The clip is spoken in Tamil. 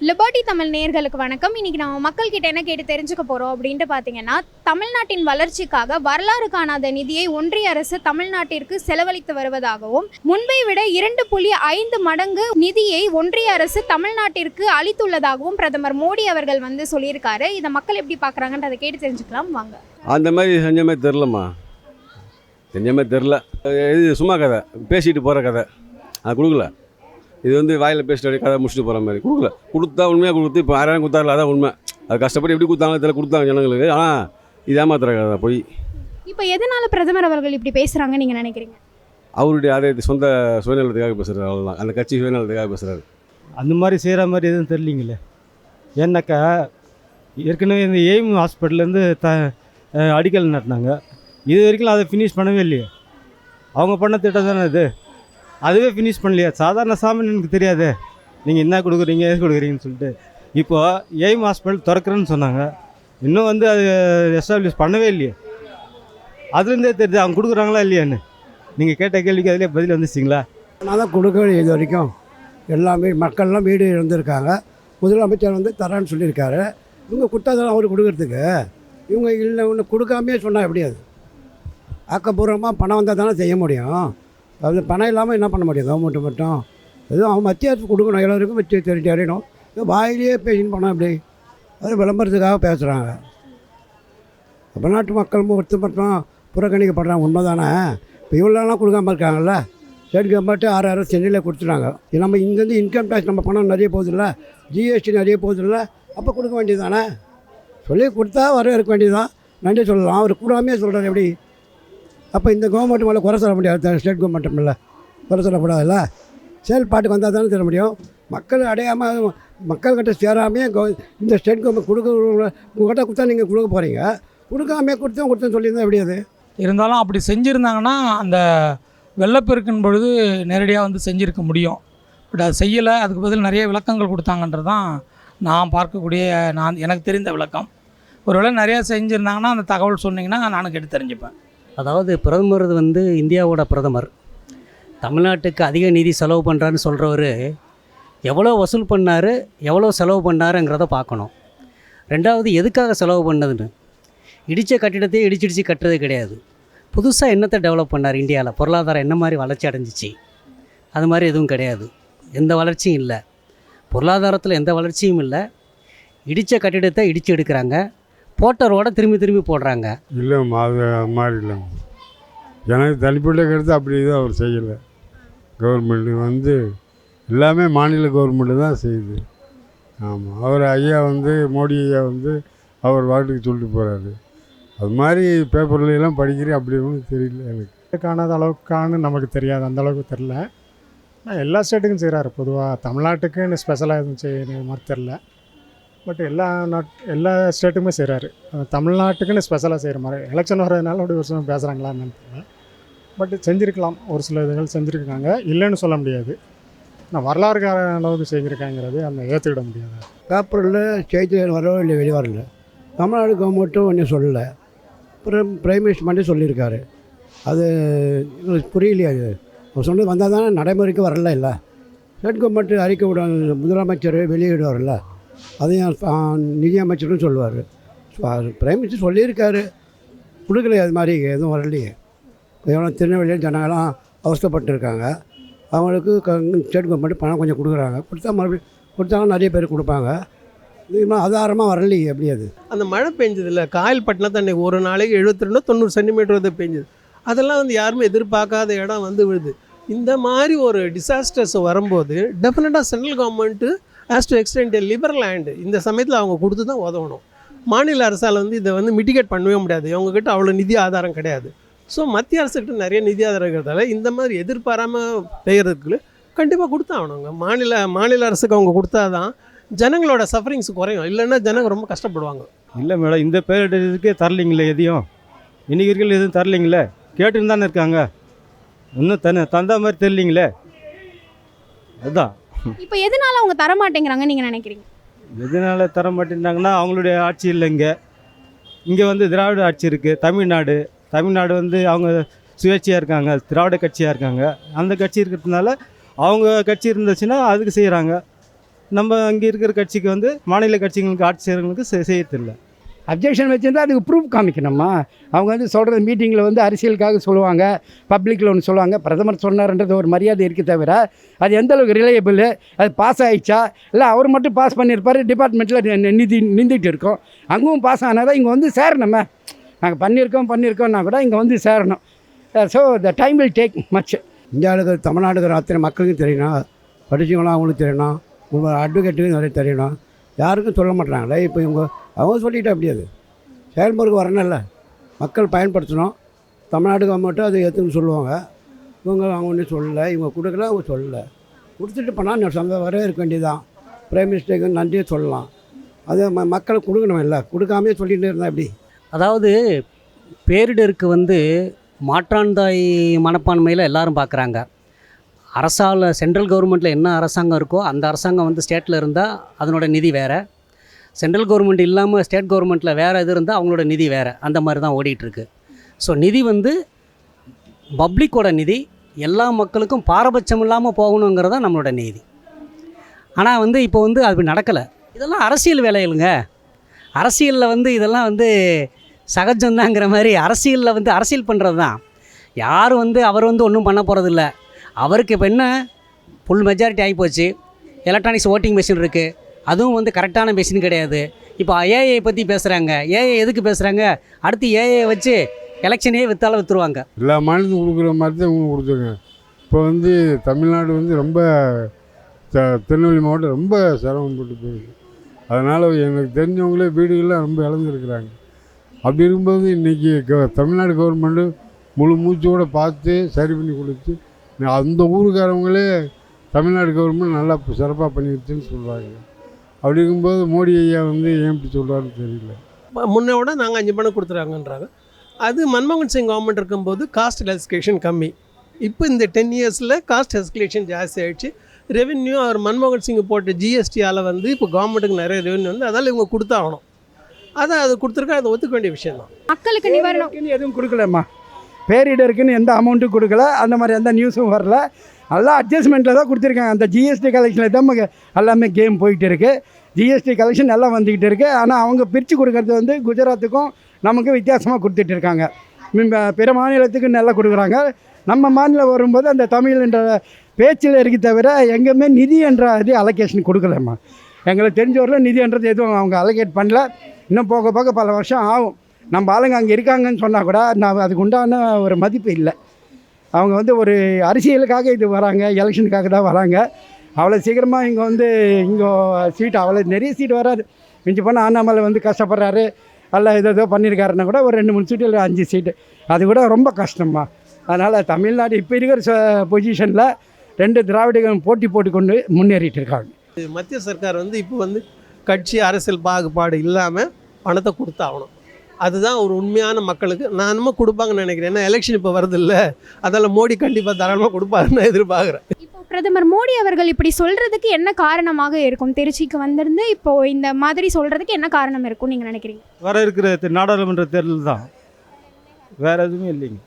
லிபர்ட்டி தமிழ் நேயர்களுக்கு வணக்கம். இன்னைக்கு நம்ம மக்கள் கிட்ட என்ன கேட்டு தெரிஞ்சுக்க போறோம் அப்படின்ட்டு பார்த்தீங்கன்னா தமிழ்நாட்டின் வளர்ச்சிக்காக வரலாறு காணாத நிதியை ஒன்றிய அரசு தமிழ்நாட்டிற்கு செலவழித்து வருவதாகவும் முன்பை விட இரண்டு புள்ளி ஐந்து மடங்கு நிதியை ஒன்றிய அரசு தமிழ்நாட்டிற்கு அளித்துள்ளதாகவும் பிரதமர் மோடி அவர்கள் வந்து சொல்லியிருக்காரு. இதை மக்கள் எப்படி பார்க்குறாங்கன்றதை கேட்டு தெரிஞ்சுக்கலாம். வாங்க. அந்த மாதிரி செஞ்சமே தெரிலம்மா. செஞ்சமே தெரில. இது சும்மா கதை. பேசிட்டு போகிற கதை. அது கொடுக்கல. இது வந்து வாயில் பேசிட்டு அப்படியே கதை முடிச்சுட்டு போகிற மாதிரி. கொடுக்கல. கொடுத்தா உண்மையாக கொடுத்து இப்போ ஆயிரம் கொடுத்தாருல அதான் உண்மை. அது கஷ்டப்பட்டு எப்படி கொடுத்தாங்க தெரியல. கொடுத்தாங்க ஜனங்களுக்கு. ஆனால் இது ஏமாத்துற கதை போய். இப்போ எதனால பிரதமர் அவர்கள் இப்படி பேசுறாங்க நீங்க நினைக்கிறீங்க? அவருடைய அதே சொந்த சுயநலத்துக்காக பேசுகிறாரு அவ்வளோதான் அந்த கட்சி சுயநலத்துக்காக பேசுகிறாரு அந்த மாதிரி செய்கிற மாதிரி எதுவும் தெரியலிங்களே? ஏன்னாக்கா ஏற்கனவே இந்த எய்ம் ஹாஸ்பிட்டல்லேருந்து த அடிக்கல் நட்டினாங்க. இது வரைக்கும் அதை ஃபினிஷ் பண்ணவே இல்லையே. அவங்க பண்ண திட்டம் தானே இது? அதுவே ஃபினிஷ் பண்ணலையா. சாதாரண சாமினு எனக்கு தெரியாது. நீங்கள் என்ன கொடுக்குறீங்க எது கொடுக்குறீங்கன்னு சொல்லிட்டு. இப்போது எய்ம் ஹாஸ்பிட்டல் திறக்கிறேன்னு சொன்னாங்க. இன்னும் வந்து அது எஸ்டாப்ளிஷ் பண்ணவே இல்லையே. அதுலேருந்தே தெரியுது அவங்க கொடுக்குறாங்களா இல்லையான்னு. நீங்கள் கேட்ட கேள்விக்கு அதிலே பதில் வந்துச்சிங்களா? நான் தான் கொடுக்கவே இது வரைக்கும். எல்லாமே மக்கள்லாம் வீடு இருந்திருக்காங்க முதலமைச்சர் வந்து தரான்னு சொல்லியிருக்காரு. இவங்க கொடுத்தாதான் அவர் கொடுக்கறதுக்கு. இவங்க இல்லை ஒன்று கொடுக்காமே சொன்னால் எப்படி அது? ஆக்கப்பூர்வமாக பணம் வந்தால் தானே செய்ய முடியும். அது பணம் இல்லாமல் என்ன பண்ண முடியும்? கவர்மெண்ட்டு மட்டும். எதுவும் அவன் மத்திய அரசு கொடுக்கணும். எல்லோருக்கும் மத்திய தெரிஞ்சு அறியணும் இது வாயிலேயே பேசின்னு போனால் அப்படி அது விளம்பரத்துக்காக பேசுகிறாங்க தமிழ்நாட்டு மக்கள் ஒருத்தர் மட்டும் புறக்கணிக்கப்படுறாங்க. உண்மை தானே இப்போ இவ்வளோலாம் கொடுக்காம இருக்காங்கல்ல? ஸ்டேட் கவர்மெண்ட்டு ஆறாயிரம் சென்னையில் கொடுத்துட்டாங்க. நம்ம இங்கேருந்து இன்கம் டேக்ஸ் நம்ம பணம் நிறைய போகுதுல்ல? ஜிஎஸ்டி நிறைய போகுதுல்ல? அப்போ கொடுக்க வேண்டியது தானே? சொல்லி கொடுத்தா வர இருக்க வேண்டியதுதான். நன்றி சொல்லலாம். அவர் கூடாமே சொல்கிறார் எப்படி? அப்போ இந்த கவர்மெண்ட் மேலே குறை சொல்ல முடியாது. ஸ்டேட் கவர்மெண்ட் மேலே குறை சொல்லக்கூடாதுல்ல செயல்பாட்டுக்கு வந்தால் தானே தர முடியும். மக்கள் அடையாமல் மக்கள்கிட்ட சேராமே இந்த ஸ்டேட் கவர்மெண்ட் கொடுக்க உங்கள்கிட்ட கொடுத்தா நீங்கள் கொடுக்க போகிறீங்க கொடுக்காமே கொடுத்தோம் கொடுத்தோம் சொல்லியிருந்தால் எப்படி அது? இருந்தாலும் அப்படி செஞ்சுருந்தாங்கன்னா அந்த வெள்ளப்பெருக்கின் பொழுது நேரடியாக வந்து செஞ்சுருக்க முடியும். பட் அது செய்யலை. அதுக்கு பதில் நிறைய விளக்கங்கள் கொடுத்தாங்கன்றது தான் நான் பார்க்கக்கூடிய நான் எனக்கு தெரிந்த விளக்கம். ஒருவேளை நிறையா செஞ்சுருந்தாங்கன்னா அந்த தகவல் சொன்னிங்கன்னா நானும் கேட்டு தெரிஞ்சுப்பேன். அதாவது பிரதமர் வந்து இந்தியாவோட பிரதமர். தமிழ்நாட்டுக்கு அதிக நிதி செலவு பண்ணுறான்னு சொல்கிறவர் எவ்வளோ வசூல் பண்ணார் எவ்வளோ செலவு பண்ணாருங்கிறத பார்க்கணும். ரெண்டாவது எதுக்காக செலவு பண்ணதுன்னு? இடித்த கட்டிடத்தையே இடிச்சிடிச்சு கட்டுறது கிடையாது. புதுசாக என்னத்தை டெவலப் பண்ணார் இந்தியாவில் பொருளாதாரம் என்ன மாதிரி வளர்ச்சி அடைஞ்சிச்சு? அது மாதிரி எதுவும் கிடையாது. எந்த வளர்ச்சியும் இல்லை. பொருளாதாரத்தில் எந்த வளர்ச்சியும் இல்லை. இடித்த கட்டிடத்தை இடித்து எடுக்கிறாங்க. போட்ட ரோட திரும்பி திரும்பி போடுறாங்க. இல்லைம்மா அது அது மாதிரி இல்லைம்மா. எனக்கு தனிப்பட்ட கருத்து அப்படி தான் அவர் செய்யலை. கவர்மெண்ட் வந்து எல்லாமே மாநில கவர்மெண்ட்டு தான் செய்யுது. ஆமாம் அவர் ஐயா வந்து மோடி ஐயா வந்து அவர் வாட்டுக்கு சொல்லிட்டு போகிறாரு அது மாதிரி பேப்பர்ல எல்லாம் படிக்கிறேன் அப்படி ஒன்றும் தெரியல எனக்கு. காணாத அளவுக்கான நமக்கு தெரியாது அந்த அளவுக்கு தெரில ஆனால் எல்லா ஸ்டேட்டுக்கும் செய்கிறாரு பொதுவாக தமிழ்நாட்டுக்குன்னு ஸ்பெஷலாக எதுவும் செய்யற மாதிரி தெரில பட் எல்லா நாட் எல்லா ஸ்டேட்டுக்குமே செய்கிறாரு தமிழ்நாட்டுக்குன்னு ஸ்பெஷலாக செய்கிற மாதிரி. எலெக்ஷன் வர்றதுனால அப்படி ஒரு சில பேசுகிறாங்களா தெரியல. பட் செஞ்சுருக்கலாம். ஒரு சில இதுகள் செஞ்சுருக்காங்க. இல்லைன்னு சொல்ல முடியாது. நான் வரலாறு அளவுக்கு செஞ்சுருக்காங்கிறது அந்த ஏற்றுக்கிட முடியாது. பேப்பரில் செய்திகள் வரவோ இல்லை வெளியே வரல. தமிழ்நாடு கவர்மெண்ட்டும் ஒன்றும் சொல்லலை. அப்புறம் பிரைம் மினிஸ்டர் மட்டும் சொல்லியிருக்காரு. அது எங்களுக்கு புரியலையா அது. அவர் சொன்னது வந்தால் தானே நடைமுறைக்கு வரல இல்லை. ஸ்டேட் கவர்மெண்ட் அறிக்கை விட முதலமைச்சர் வெளியிடுவார்ல. அதையும் நிதியமைச்சரும் நிதி சொல்லுவார். பிரைம் மினிஸ்டர் சொல்லியிருக்காரு. கொடுக்கலையே அது மாதிரி எதுவும் வரலையே. எவ்வளோ திருநெல்வேலியில் ஜனங்கள்லாம் அவசரப்பட்டுருக்காங்க அவங்களுக்கு க ஸ்டேட் கவர்மெண்ட் பணம் கொஞ்சம் கொடுக்குறாங்க. கொடுத்தா மறுபடியும் கொடுத்தாலும் நிறைய பேர் கொடுப்பாங்க. இது இன்னும் ஆதாரமாக வரலையே எப்படி அது? அந்த மழை பெஞ்சதில்ல காயல்பட்டினம் தான் இன்னைக்கு ஒரு நாளைக்கு எழுபத்தி ரெண்டு தொண்ணூறு சென்டிமீட்டர் வந்து பெஞ்சுது. அதெல்லாம் வந்து யாருமே எதிர்பார்க்காத இடம் வந்து விழுது. இந்த மாதிரி ஒரு டிசாஸ்டர்ஸ் வரும்போது டெஃபினட்டாக central government has to extend liberal land இந்த சமயத்தில் அவங்க கொடுத்து தான் உதவணும் மாநில அரசால் வந்து இதை வந்து மிட்டிகேட் பண்ணவே முடியாது அவங்கக்கிட்ட அவ்வளோ நிதி ஆதாரம் கிடையாது ஸோ மத்திய அரசுக்கிட்ட நிறைய நிதி ஆதாரம் இருக்கிறதால இந்த மாதிரி எதிர்பாராமல் பெய்கிறதுக்கு கண்டிப்பாக கொடுத்தாகணுங்க மாநில மாநில அரசுக்கு அவங்க கொடுத்தா தான் ஜனங்களோட சஃபரிங்ஸ் குறையும் இல்லைன்னா ஜனங்க ரொம்ப கஷ்டப்படுவாங்க இல்லை மேடம் இந்த பேரிடருக்கே தரலிங்களே எதையும் இன்றைக்கி இருக்கிற எதுவும் தரலிங்களே கேட்டுன்னு தானே இருக்காங்க இன்னும் தன தந்த மாதிரி தெரியலிங்களே அதுதான் இப்போ எதனால அவங்க தர மாட்டேங்கிறாங்க நீங்க நினைக்கிறீங்க? எதனால தர மாட்டேங்கிறாங்கன்னா அவங்களுடைய ஆட்சி இல்லை இங்கே. இங்கே வந்து திராவிட ஆட்சி இருக்குது தமிழ்நாடு. தமிழ்நாடு வந்து அவங்க சுயேட்சையாக இருக்காங்க திராவிட கட்சியாக இருக்காங்க. அந்த கட்சி இருக்கிறதுனால அவங்க கட்சி இருந்துச்சுன்னா அதுக்கு செய்கிறாங்க நம்ம அங்கே இருக்கிற கட்சிக்கு வந்து மாநில கட்சிகளுக்கு ஆட்சி செய்கிறவங்களுக்கு செய்யறதில்லை. அப்ஜெக்ஷன் வச்சுருந்தா அதுக்கு ப்ரூஃப் காமிக்கணுமா அவங்க வந்து சொல்கிறது மீட்டிங்கில் வந்து அரசியலுக்காக சொல்லுவாங்க பப்ளிக்கில் ஒன்று சொல்லுவாங்க. பிரதமர் சொன்னார்ன்றது ஒரு மரியாதை இருக்குது தவிர அது எந்த அளவுக்கு ரிலையபிள் அது பாஸ் ஆகிடுச்சா இல்லை அவர் மட்டும் பாஸ் பண்ணியிருப்பார் டிபார்ட்மெண்ட்டில் நிதி நின்றுட்டு இருக்கோம். அங்கேயும் பாஸ் ஆனால் தான் இங்கே வந்து சேரணுமே. நாங்கள் பண்ணியிருக்கோம் பண்ணியிருக்கோம்னா கூட இங்கே வந்து சேரணும். So the time will take much இந்தியாவுக்கு தமிழ்நாடுக்கு அத்தனை மக்களுக்கும் தெரியணும் படிச்சவங்களாம் அவங்களுக்கு தெரியணும் உங்கள் அட்வொகேட்டுக்கும் நிறைய தெரியணும் யாருக்கும் சொல்ல மாட்டாங்களே இப்போ இவங்க அவங்க சொல்லிட்டா அப்படி அது. செயல்முறைக்கு வரணும்ல. மக்கள் பயன்படுத்தணும். தமிழ்நாடு கவர்மெண்ட்டும் அதை ஏற்றுன்னு சொல்லுவாங்க. இவங்க அவங்க ஒன்றும் சொல்லலை. இவங்க கொடுக்கல அவங்க சொல்லலை. கொடுத்துட்டு போனால் சொந்த வரவே இருக்க வேண்டியதுதான். பிரைம் மினிஸ்டருக்கு நன்றியே சொல்லலாம். அது ம மக்களை கொடுக்கணும் இல்லை. கொடுக்காமே சொல்லிட்டு இருந்தால் எப்படி? அதாவது பேரிடருக்கு வந்து மாற்றாந்தாய் மனப்பான்மையில் எல்லாரும் பார்க்குறாங்க. அரசால் சென்ட்ரல் கவர்மெண்ட்டில் என்ன அரசாங்கம் இருக்கோ அந்த அரசாங்கம் வந்து ஸ்டேட்டில் இருந்தால் அதனோட நிதி வேறு. சென்ட்ரல் கவர்மெண்ட் இல்லாமல் ஸ்டேட் கவர்மெண்ட்டில் வேறு இது இருந்தால் அவங்களோட நிதி வேறு. அந்த மாதிரி தான் ஓடிட்டுருக்கு. ஸோ நிதி வந்து பப்ளிக்கோட நிதி எல்லா மக்களுக்கும் பாரபட்சம் இல்லாமல் போகணுங்கிறதா நம்மளோட நீதி. ஆனால் வந்து இப்போ வந்து அது நடக்கலை. இதெல்லாம் அரசியல் வேலைகளுங்க அரசியலில் வந்து இதெல்லாம் வந்து சகஜம்தாங்கிற மாதிரி அரசியலில் வந்து அரசியல் பண்ணுறது தான். யாரும் வந்து அவர் வந்து ஒன்றும் பண்ண போகிறதில்ல அவருக்கு இப்போ என்ன? ஃபுல் மெஜாரிட்டி ஆகிப்போச்சு எலக்ட்ரானிக்ஸ் ஓட்டிங் மிஷின் இருக்குது அதுவும் வந்து கரெக்டான மிஷின் கிடையாது. இப்போ ஏஐ பற்றி பேசுகிறாங்க ஏஐ எதுக்கு பேசுகிறாங்க அடுத்து ஏஐ வச்சு எலெக்ஷனே விற்றாலும் விற்றுருவாங்க எல்லா மாநிலத்துக்கும் கொடுக்குற மாதிரி தான் இவங்க கொடுத்துருங்க இப்போ வந்து தமிழ்நாடு வந்து ரொம்ப த திருநெல்வேலி மாவட்டம் ரொம்ப சிரமப்பட்டு போயிருக்கு அதனால் எனக்கு தெரிஞ்சவங்களே வீடுகள்லாம் ரொம்ப இழந்துருக்குறாங்க. அப்படி இருக்கும்போது இன்றைக்கி தமிழ்நாடு கவர்மெண்ட்டு முழு மூச்சோடு பார்த்து சரி பண்ணி கொடுத்து அந்த ஊருக்காரவங்களே தமிழ்நாடு கவர்மெண்ட் நல்லா சிறப்பாக பண்ணிடுச்சுன்னு சொல்கிறாங்க அப்படி இருக்கும்போது மோடி ஐயா வந்து ஏன் இப்படி சொல்கிறாருன்னு தெரியல. முன்ன விட நாங்கள் அஞ்சு மணி கொடுத்துறாங்கன்றாங்க. அது மன்மோகன் சிங் கவர்மெண்ட் இருக்கும்போது காஸ்ட் எஸ்கலேஷன் கம்மி. இப்போ இந்த டென் இயர்ஸில் காஸ்ட் எஸ்கலேஷன் ஜாஸ்தி ஆயிடுச்சு. ரெவென்யூ அவர் மன்மோகன் சிங் போட்ட ஜிஎஸ்டியால் வந்து இப்போ கவர்மெண்ட்டுக்கு நிறைய ரெவென்யூ வந்து அதனால் இவங்க கொடுத்தாகணும். அதை அது கொடுத்துருக்கா அதை ஒத்துக்க வேண்டிய விஷயம் தான். மக்களுக்கு நிவாரணம். எதுவும் கொடுக்கலம்மா. பேரிடருக்குன்னு எந்த அமௌண்ட்டும் கொடுக்கல. அந்த மாதிரி எந்த நியூஸும் வரல. எல்லாம் அட்ஜஸ்ட்மெண்ட்டில் தான் கொடுத்துருக்காங்க. அந்த ஜிஎஸ்டி கலெக்ஷனில் தான் எல்லாமே கேம் போயிட்டு இருக்குது ஜிஎஸ்டி கலெக்ஷன் நல்லா வந்துக்கிட்டு இருக்குது ஆனால் அவங்க பிரித்து கொடுக்கறது வந்து குஜராத்துக்கும் நமக்கு வித்தியாசமாக கொடுத்துட்டு இருக்காங்க. பிற மாநிலத்துக்கு நல்லா கொடுக்குறாங்க. நம்ம மாநிலம் வரும்போது அந்த தமிழ் என்ற பேச்சில் இருக்கு தவிர எங்கேயுமே நிதி என்ற இது அலோகேஷன் கொடுக்கலம்மா. எங்களுக்கு தெரிஞ்சவரில் நிதின்றது எதுவும் அவங்க அலோகேட் பண்ணல. இன்னும் போக போக பல வருஷம் ஆகும். நம்ம ஆளுங்க அங்கே இருக்காங்கன்னு சொன்னால் கூட நான் அதுக்கு உண்டான ஒரு மதிப்பு இல்லை. அவங்க வந்து ஒரு அரசியலுக்காக இது வராங்க எலெக்ஷனுக்காக தான் வராங்க. அவ்வளோ சீக்கிரமாக இங்கே வந்து இங்கே சீட் அவ்வளோ நிறைய சீட் வராது. மிஞ்சி போனால் அண்ணாமலை வந்து கஷ்டப்படுறாரு. அல்ல ஏதோ ஏதோ பண்ணியிருக்காருன்னா கூட ஒரு ரெண்டு மூணு சீட்டு இல்லை அஞ்சு சீட்டு. அது கூட ரொம்ப கஷ்டம்மா. அதனால் தமிழ்நாடு இப்போ இருக்கிற பொசிஷனில் ரெண்டு திராவிடர்கள் போட்டி போட்டுக்கொண்டு முன்னேறிட்டு இருக்காங்க. இது மத்திய சர்க்கார் வந்து இப்போ வந்து கட்சி அரசியல் பாகுபாடு இல்லாமல் பணத்தை கொடுத்தாகணும். அதுதான் ஒரு உண்மையான மக்களுக்கு நான் என்னமோ கொடுப்பாங்கன்னு நினைக்கிறேன். ஏன்னா எலெக்ஷன் இப்போ வருது இல்லை அதனால் மோடி கண்டிப்பாக தாராளமாக கொடுப்பாருன்னு எதிர்பார்க்குறேன். இப்போ பிரதமர் மோடி அவர்கள் இப்படி சொல்றதுக்கு என்ன காரணமாக இருக்கும்? திருச்சிக்கு வந்திருந்து இப்போ இந்த மாதிரி சொல்றதுக்கு என்ன காரணம் இருக்கும் நீங்க நினைக்கிறீங்க? வர இருக்கிற நாடாளுமன்ற தேர்தல் தான். வேறு எதுவுமே இல்லைங்க.